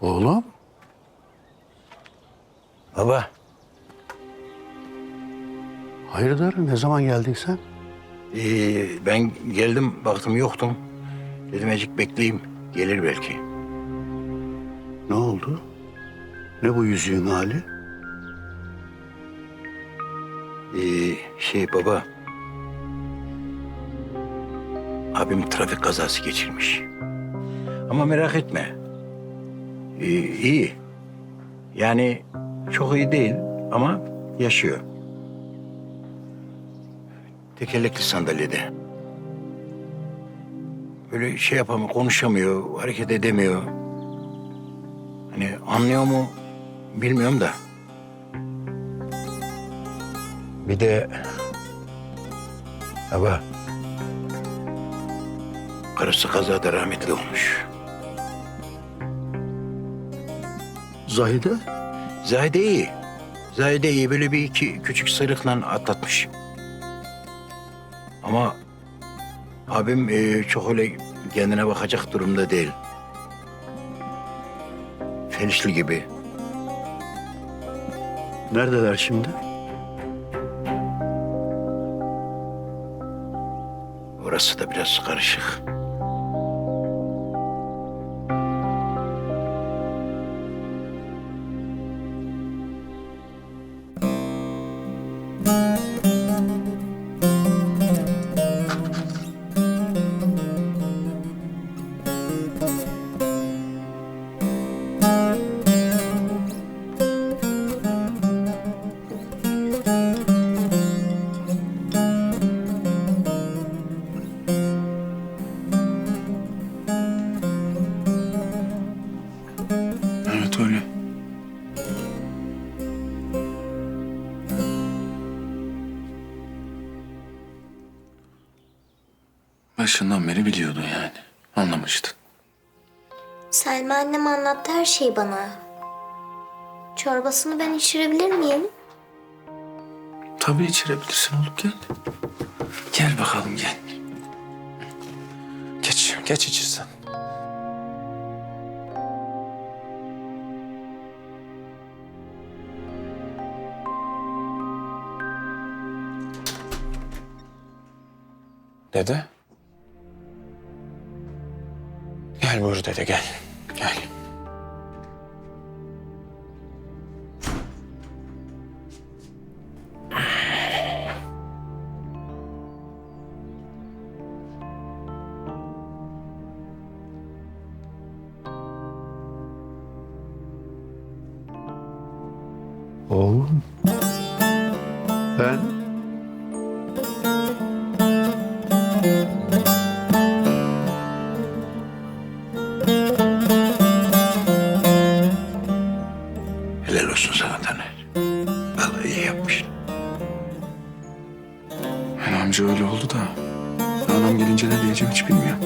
Oğlum. Baba, Hayırdır? Ne zaman geldin sen? ee, ben geldim baktım yoktun. Dedim ecik bekleyeyim, gelir belki. Ne oldu? Ne bu yüzüğün hali? Ee, şey baba, abim trafik kazası geçirmiş. Ama merak etme, iyi. Yani çok iyi değil ama yaşıyor. Tekerlekli sandalyede. Böyle şey yapamıyor, konuşamıyor, hareket edemiyor. Hani anlıyor mu bilmiyorum da. Bir de baba karısı kazada rahmetli olmuş. Zahide? Zahide iyi. Zahide iyi. Böyle bir iki küçük sıyrıkla atlatmış. Ama abim e, çok öyle kendine bakacak durumda değil. Felişli gibi. Neredeler şimdi? Orası da biraz karışık. Evet öyle. Başından beri biliyordun yani. Anlamıştın. Selma annem anlattı her şeyi bana. Çorbasını ben içirebilir miyim? Tabii içirebilirsin oğlum gel. Gel bakalım gel. Geç, geç içirsen. Dede. Gel buyur dede gel. Gel. Oğlum. Ben... Helal olsun sana Taner. Vallahi iyi yapmışsın. Yani amca öyle oldu da anam gelince ne diyeceğim hiç bilmiyorum.